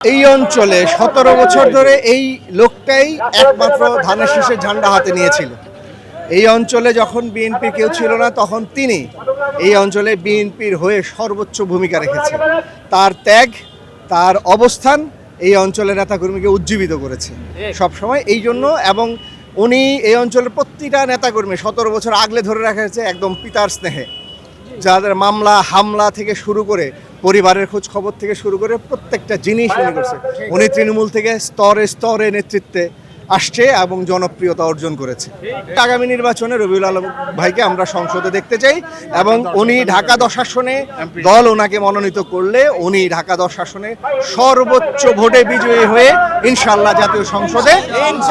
এই অঞ্চলে সতেরো বছর ধরে এই লোকটাই একমাত্র ধানের শীষের ঝান্ডা হাতে নিয়েছিল। এই অঞ্চলে যখন বিএনপি কেউ ছিল না, তখন তিনি এই অঞ্চলে বিএনপির হয়ে সর্বোচ্চ ভূমিকা রেখেছে তার ত্যাগ, তার অবস্থান এই অঞ্চলের নেতাকর্মীকে উজ্জীবিত করেছে। সব সময় এই জন্য এবং উনি এই অঞ্চলের প্রতিটা নেতাকর্মী সতেরো বছর আগলে ধরে রাখা হয়েছে একদম পিতার স্নেহে। যাদের মামলা, হামলা থেকে শুরু করে পরিবারের খোঁজ খবর থেকে শুরু করে প্রত্যেকটা জিনিস উনি করছে উনি তৃণমূল থেকে স্তরে স্তরে নেতৃত্বে আসছে এবং জনপ্রিয়তা অর্জন করেছে। আগামী নির্বাচনে রবিউল আলম ভাইকে আমরা সংসদে দেখতে চাই এবং উনি ঢাকা দশ আসনে দল ওনাকে মনোনীত করলে উনি ঢাকা দশ আসনে সর্বোচ্চ ভোটে বিজয়ী হয়ে ইনশাল্লাহ জাতীয় সংসদে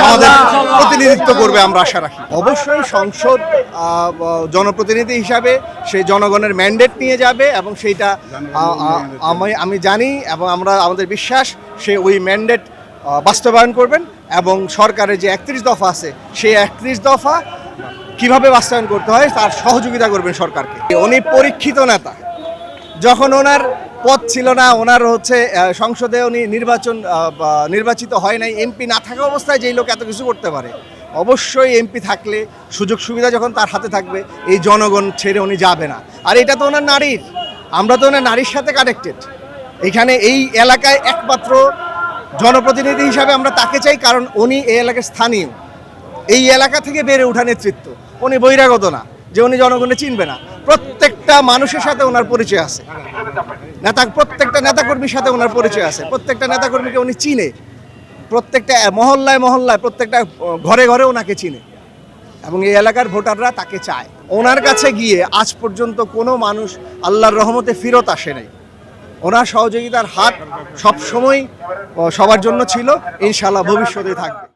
আমাদের প্রতিনিধিত্ব করবে আমরা আশা রাখি। অবশ্যই সংসদ জনপ্রতিনিধি হিসাবে সে জনগণের ম্যান্ডেট নিয়ে যাবে এবং সেইটা আমি আমি জানি এবং আমরা আমাদের বিশ্বাস সে ওই ম্যান্ডেট বাস্তবায়ন করবেন। এবং সরকারের যে একত্রিশ দফা আছে, সেই একত্রিশ দফা কীভাবে বাস্তবায়ন করতে হয়, তার সহযোগিতা করবেন সরকারকে। উনি পরীক্ষিত নেতা। যখন ওনার পদ ছিল না, ওনার হচ্ছে সংসদে উনি নির্বাচন নির্বাচিত হয় নাই, এমপি না থাকা অবস্থায় যেই লোক এত কিছু করতে পারে, অবশ্যই এমপি থাকলে সুযোগ সুবিধা যখন তার হাতে থাকবে, এই জনগণ ছেড়ে উনি যাবে না। আর এটা তো ওনার নারীর। আমরা তো ওনার নারীর সাথে কানেক্টেড এখানে এই এলাকায় একমাত্র জনপ্রতিনিধি হিসাবে আমরা তাকে চাই, কারণ উনি এই এলাকার স্থানীয়। এই এলাকা থেকে বেড়ে ওঠা নেতৃত্ব। উনি বহিরাগত না, যে উনি জনগণে চিনবে না। প্রত্যেকটা মানুষের সাথে ওনার পরিচয় আছে। নেতা, প্রত্যেকটা নেতাকর্মীর সাথে ওনার পরিচয় আছে। প্রত্যেকটা নেতাকর্মীকে উনি চিনে। প্রত্যেকটা মহল্লায় মহল্লায়, প্রত্যেকটা ঘরে ঘরে ওনাকে চিনে। এবং এই এলাকার ভোটাররা তাকে চায়। ওনার কাছে গিয়ে আজ পর্যন্ত কোনো মানুষ আল্লাহর রহমতে ফিরত আসে নাই। ওনার সহযোগিতার হাত সবসময় সবার জন্য ছিল। ইনশাল্লাহ ভবিষ্যতে থাকবে।